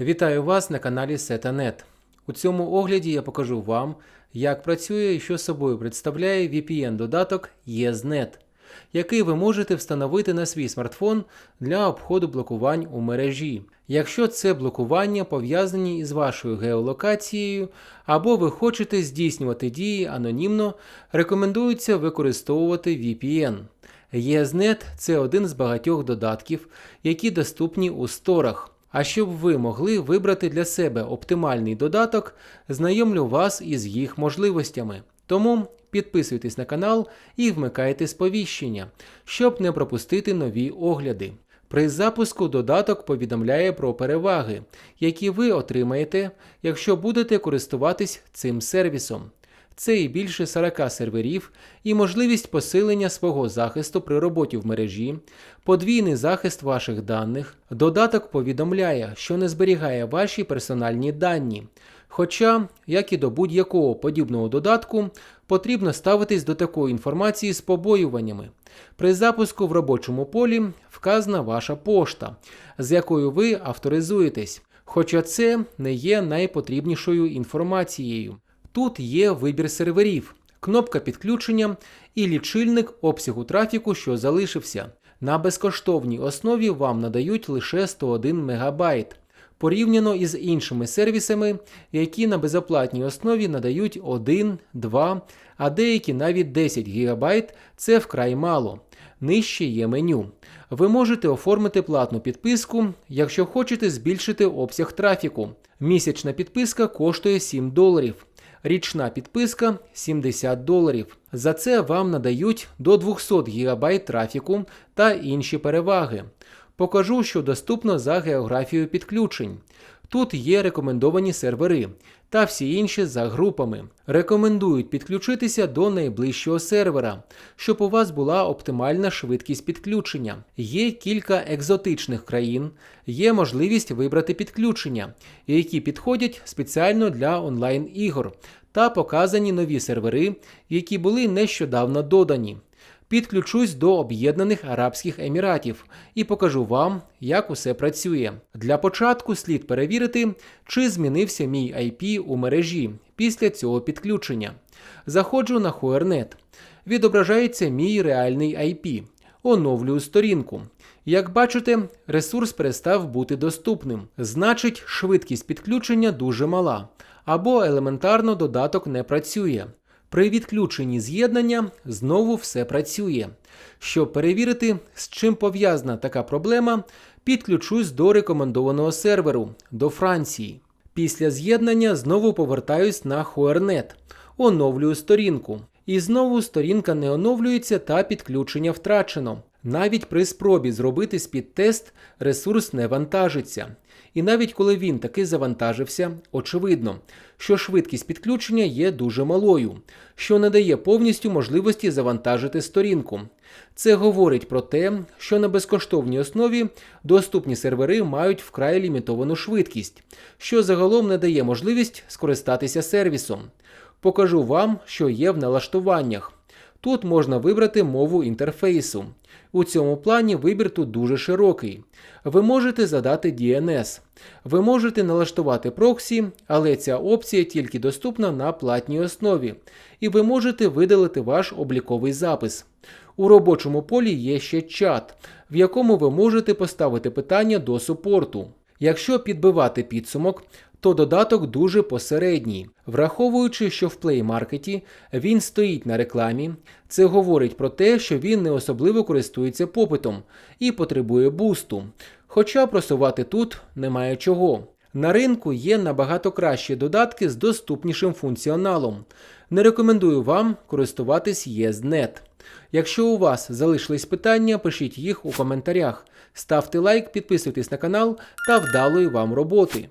Вітаю вас на каналі SetaNet. У цьому огляді я покажу вам, як працює і що собою представляє VPN-додаток ESNet, який ви можете встановити на свій смартфон для обходу блокувань у мережі. Якщо це блокування пов'язані із вашою геолокацією, або ви хочете здійснювати дії анонімно, рекомендується використовувати VPN. ESNet – це один з багатьох додатків, які доступні у сторах. А щоб ви могли вибрати для себе оптимальний додаток, знайомлю вас із їх можливостями. Тому підписуйтесь на канал і вмикайте сповіщення, щоб не пропустити нові огляди. При запуску додаток повідомляє про переваги, які ви отримаєте, якщо будете користуватись цим сервісом. Це і більше 40 серверів, і можливість посилення свого захисту при роботі в мережі, подвійний захист ваших даних. Додаток повідомляє, що не зберігає ваші персональні дані. Хоча, як і до будь-якого подібного додатку, потрібно ставитись до такої інформації з побоюваннями. При запуску в робочому полі вказана ваша пошта, з якою ви авторизуєтесь. Хоча це не є найпотрібнішою інформацією. Тут є вибір серверів, кнопка підключення і лічильник обсягу трафіку, що залишився. На безкоштовній основі вам надають лише 101 МБ, порівняно із іншими сервісами, які на безоплатній основі надають 1, 2, а деякі навіть 10 ГБ це вкрай мало. Нижче є меню. Ви можете оформити платну підписку, якщо хочете збільшити обсяг трафіку. Місячна підписка коштує 7 доларів. Річна підписка 70 доларів. За це вам надають до 200 ГБ трафіку та інші переваги. Покажу, що доступно за географією підключень. Тут є рекомендовані сервери та всі інші за групами. Рекомендують підключитися до найближчого сервера, щоб у вас була оптимальна швидкість підключення. Є кілька екзотичних країн, є можливість вибрати підключення, які підходять спеціально для онлайн-ігор, та показані нові сервери, які були нещодавно додані. Підключусь до Об'єднаних Арабських Еміратів і покажу вам, як усе працює. Для початку слід перевірити, чи змінився мій IP у мережі після цього підключення. Заходжу на Huernet. Відображається мій реальний IP. Оновлюю сторінку. Як бачите, ресурс перестав бути доступним. Значить, швидкість підключення дуже мала, або елементарно додаток не працює. При відключенні з'єднання знову все працює. Щоб перевірити, з чим пов'язана така проблема, підключусь до рекомендованого серверу до Франції. Після з'єднання знову повертаюсь на Хуернет, оновлюю сторінку. І знову сторінка не оновлюється та підключення втрачено. Навіть при спробі зробити спідтест ресурс не вантажиться. І навіть коли він таки завантажився, очевидно, що швидкість підключення є дуже малою, що не дає повністю можливості завантажити сторінку. Це говорить про те, що на безкоштовній основі доступні сервери мають вкрай лімітовану швидкість, що загалом не дає можливість скористатися сервісом. Покажу вам, що є в налаштуваннях. Тут можна вибрати мову інтерфейсу. У цьому плані вибір тут дуже широкий. Ви можете задати DNS. Ви можете налаштувати проксі, але ця опція тільки доступна на платній основі. І ви можете видалити ваш обліковий запис. У робочому полі є ще чат, в якому ви можете поставити питання до супорту. Якщо підбивати підсумок, то додаток дуже посередній. Враховуючи, що в Play Market він стоїть на рекламі, це говорить про те, що він не особливо користується попитом і потребує бусту. Хоча просувати тут немає чого. На ринку є набагато кращі додатки з доступнішим функціоналом. Не рекомендую вам користуватись ESNet. Якщо у вас залишились питання, пишіть їх у коментарях. Ставте лайк, підписуйтесь на канал та вдалої вам роботи.